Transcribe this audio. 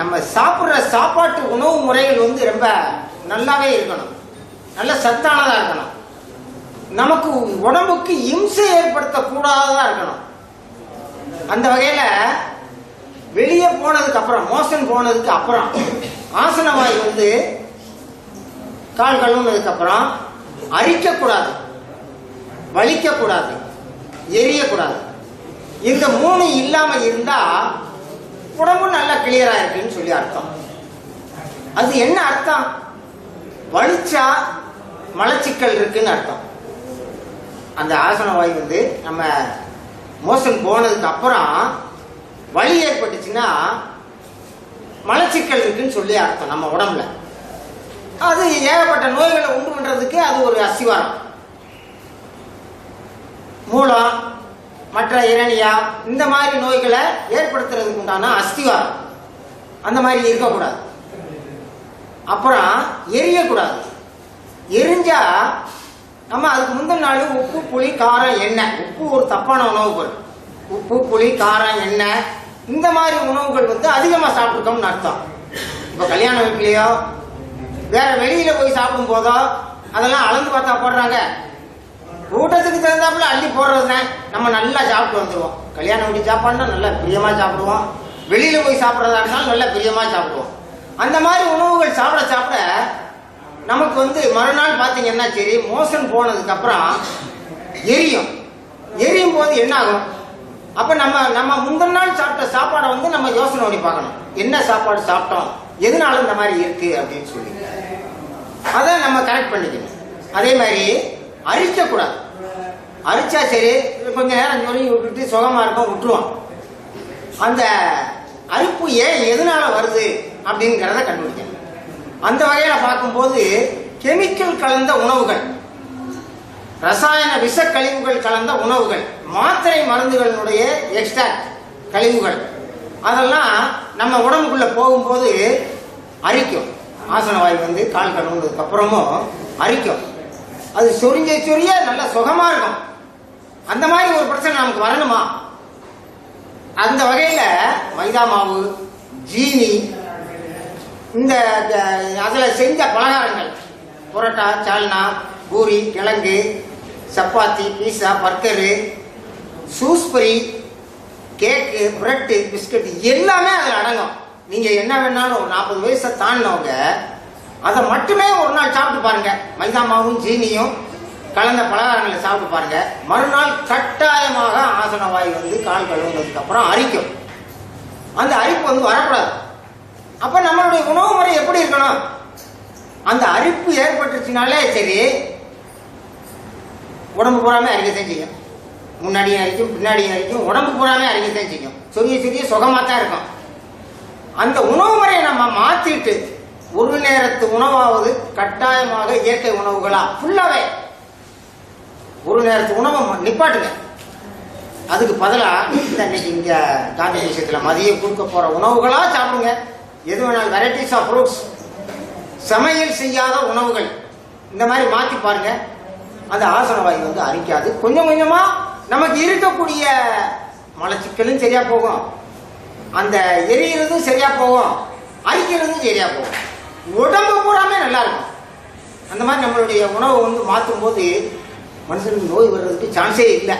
நம்ம சாப்பிட்ற சாப்பாட்டு உணவு முறைகள் வந்து ரொம்ப நல்லாவே இருக்கணும். நல்ல சத்தானதா இருக்கணும். நமக்கு உடம்புக்கு இம்சை ஏற்படுத்தக்கூடாததா இருக்கணும். அந்த வகையில வெளியே போனதுக்கு அப்புறம் மோஷன் போனதுக்கு அப்புறம் ஆசனவாய் வந்து கால் கழுவுனதுக்கு அப்புறம் அரிக்கக்கூடாது. வலிக்கக்கூடாது. எரியக்கூடாது. இந்த மூணு இல்லாம இருந்தா உடம்பு கிளியரா இருக்குன்னு சொல்லி அர்த்தம். அது என்ன அர்த்தம்? வலிச்சா மலச்சிக்கல் இருக்குன்னு அர்த்தம். அந்த ஆசன வாய் வந்து நம்ம மோஷன் போனதுக்கு அப்புறம் வலி ஏற்பட்டுச்சுன்னா மலச்சிக்கல் இருக்குன்னு சொல்லி அர்த்தம் நம்ம உடம்புல. அது ஏகப்பட்ட நோய்களை உண்டு பண்றதுக்கு அது ஒரு அஸ்திவாரம். மூலம் மற்ற இரணியா இந்த மாதிரி நோய்களை ஏற்படுத்துறதுக்கு உண்டான அஸ்திவாரம். அந்த மாதிரி இருக்கக்கூடாது. அப்புறம் எரியக்கூடாது. எரிஞ்சா நம்ம அதுக்கு முந்தின நாள் உப்பு புளி காரம் எண்ணெய். உப்பு ஒரு தப்பான உணவு பொருள். உப்பு புளி காரம் எண்ணெய். இந்த மாதிரி உணவுகள் வந்து அதிகமாக சாப்பிட்ருக்கோம்னு அர்த்தம். இப்போ கல்யாண வீட்லேயோ வேற வெளியில போய் சாப்பிடும் போதோ அதெல்லாம் அளந்து பார்த்தா போடுறாங்க. கூட்டத்துக்கு தகுந்தாப்புல அள்ளி போடுறது நம்ம நல்லா சாப்பிட்டு வந்துடுவோம் கல்யாண வீட்டு சாப்பாடுனா நல்லா பிரியமாக சாப்பிடுவோம். வெளியில போய் சாப்பிட்றதா இருந்தாலும் நல்லா பிரியமா சாப்பிடுவோம். அந்த மாதிரி உணவுகள் சாப்பிட சாப்பிட நமக்கு வந்து மறுநாள் பார்த்தீங்கன்னா சரி மோஷன் போனதுக்கு அப்புறம் எரியும். எரியும் போது என்ன ஆகும் அப்ப நம்ம நம்ம முந்தின நாள் சாப்பிட்ட சாப்பாடை வந்து நம்ம யோசனை பண்ணி பார்க்கணும். என்ன சாப்பாடு சாப்பிட்டோம்? எதனால இந்த மாதிரி இருக்கு அப்படின்னு சொல்லி. அதை நம்ம கரெக்ட் பண்ணிக்கணும். அதே மாதிரி அரிக்க கூடாது. அரிச்சா சரி கொஞ்ச நேரம் சொல்லி விட்டுட்டு சுகமா இருக்கும் விட்டுருவோம். அந்த அரிப்பு ஏன் எதனால வருது அப்படிங்கிறத கண்டுபிடிக்கணும் அந்த வகையில பார்க்கும்போது கெமிக்கல் கலந்த உணவுகள் ரசாயன விஷ கழிவுகள் கலந்த உணவுகள் மாத்திரை மருந்துகளினுடைய எக்ஸ்ட்ராக்ட் கழிவுகள் அதெல்லாம் நம்ம உடம்புக்குள்ள போகும்போது அரிக்கும். ஆசன வாய் வந்து கால் கழுவுனதுக்கு அப்புறமும் அரிக்கும். அது சொரிஞ்ச சொரிய நல்ல சுகமா இருக்கும். அந்த மாதிரி ஒரு பிரச்சனை நமக்கு வரணுமா? அந்த வகையில மைதா மாவு ஜீனி இந்த அதில் செஞ்ச பலகாரங்கள். புரோட்டா சால்னா பூரி கிழங்கு சப்பாத்தி பீஸா பர்கரு சூஸ்பரி கேக்கு பிரெட்டு பிஸ்கட் எல்லாமே அதில் அடங்கும். நீங்கள் என்ன வேணாலும் ஒரு நாற்பது வயசை தாண்டினவங்க அதை மட்டுமே ஒரு நாள் சாப்பிட்டு பாருங்க. மைதா மாவும் ஜீனியும் கலந்த பலகாரங்களை சாப்பிட்டு பாருங்க. மறுநாள் கட்டாயமாக ஆசன வாய் வந்து கால் கழுவுனதுக்கு அப்புறம் அரிக்கும். அந்த அரிப்பு வந்து வரக்கூடாது. அப்ப நம்மளுடைய உணவு முறை எப்படி இருக்கணும்? அந்த அரிப்பு ஏற்பட்டுச்சுனாலே சரி உடம்பு பூராமே அரிக்கத்தான் செய்யும். முன்னாடியும் அரிக்கும் பின்னாடியும் அரிக்கும் உடம்பு பூராமே அரிக்கத்தான் செய்யும். சிறிய சிறிய சுகமாக தான் இருக்கும். அந்த உணவு முறையை நம்ம மாத்திட்டு ஒரு நேரத்து உணவாவது கட்டாயமாக இயற்கை உணவுகளா? ஃபுல்லாவே ஒரு நேரத்து உணவை ம- நிப்பாட்டுங்க. அதுக்கு பதிலா இந்த இன்னைக்கு இங்க காந்தி விஷயத்துல மதியம் கொடுக்க போற உணவுகளா சாப்பிடுங்க. எது வேணாலும் வெரைட்டிஸ் ஆஃப் ஃப்ரூட்ஸ் சமையல் செய்யாத உணவுகள். இந்த மாதிரி மாத்தி பாருங்க. அந்த ஆசன வாயு வந்து அரிக்காது. கொஞ்சம் கொஞ்சமா நமக்கு இருக்கக்கூடிய மலச்சிக்கலும் சரியா போகும். அந்த எரியறதும் சரியா போகும். அரிக்கிறதும் சரியா போகும். உடம்பு பூராமே நல்லா இருக்கும். அந்த மாதிரி நம்மளுடைய உணவை வந்து மாற்றும் போது மனுஷனுக்கு நோய் வர்றதுக்கு சான்ஸே இல்லை.